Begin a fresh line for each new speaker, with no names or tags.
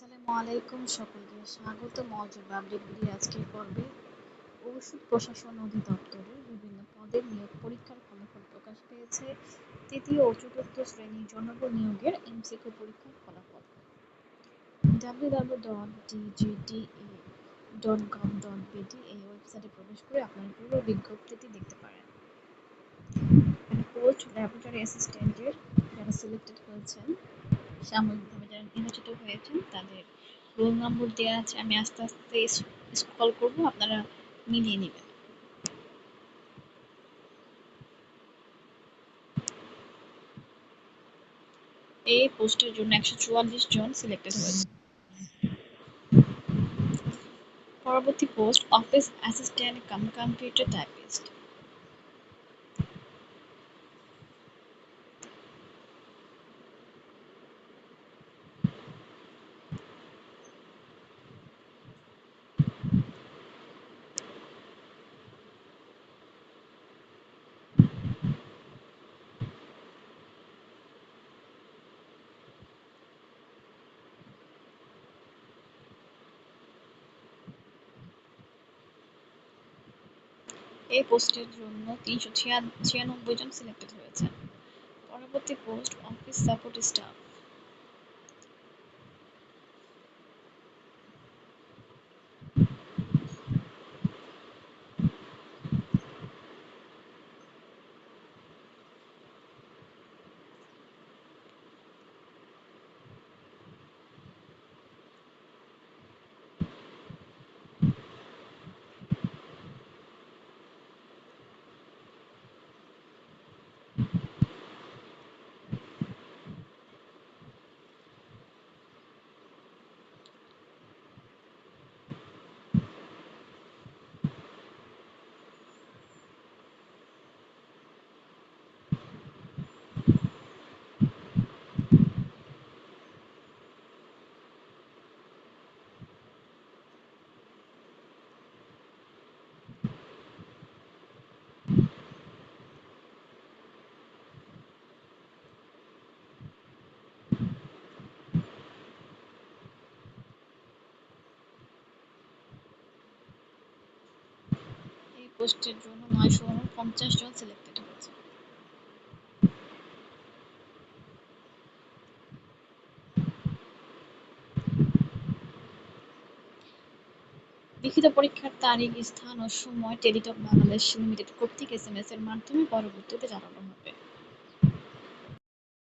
আসসালামু আলাইকুম সকলকে। স্বাগত মজব আপডেট ভিডিও আজকের পর্বে। ঔষধ প্রশাসন অধিদপ্তরের বিভিন্ন পদের নিয়োগ পরীক্ষার ফলাফল প্রকাশ পেয়েছে। তৃতীয় ও চতুর্থ শ্রেণির জনবল নিয়োগের এমসিকিউ পরীক্ষার ফলাফল। www.dgda.gov.bd এই ওয়েবসাইটে প্রবেশ করে আপনারা পুরো বিজ্ঞপ্তিটি দেখতে পারেন। পোস্ট ল্যাবরেটরি অ্যাসিস্ট্যান্টের যারা সিলেক্টেড হয়েছেন সাময়িকভাবে যারা নির্বাচিত হয়েছেন, তাদের রোল নম্বর দেওয়া আছে, আমি আস্তে আস্তে স্ক্রল করব, আপনারা মিলিয়ে নেবেন। এই পোস্টের জন্য একশো চুয়াল্লিশ জন সিলেক্টেড হয়েছে। পরবর্তী post office assistant cum computer typist এই পোস্টের জন্য তিনশো ছিয়ানব্বই জন সিলেক্টেড হয়েছেন। পরবর্তী পোস্ট অফিস সাপোর্ট স্টাফ এই পোস্টের জন্য নয়শো উনপঞ্চাশ জন সিলেক্টেড হয়েছে। লিখিত পরীক্ষার তারিখ, স্থান ও সময় টেলিটক বাংলাদেশ লিমিটেড কর্তৃক এসএমএস এর মাধ্যমে পরবর্তীতে জানানো হবে।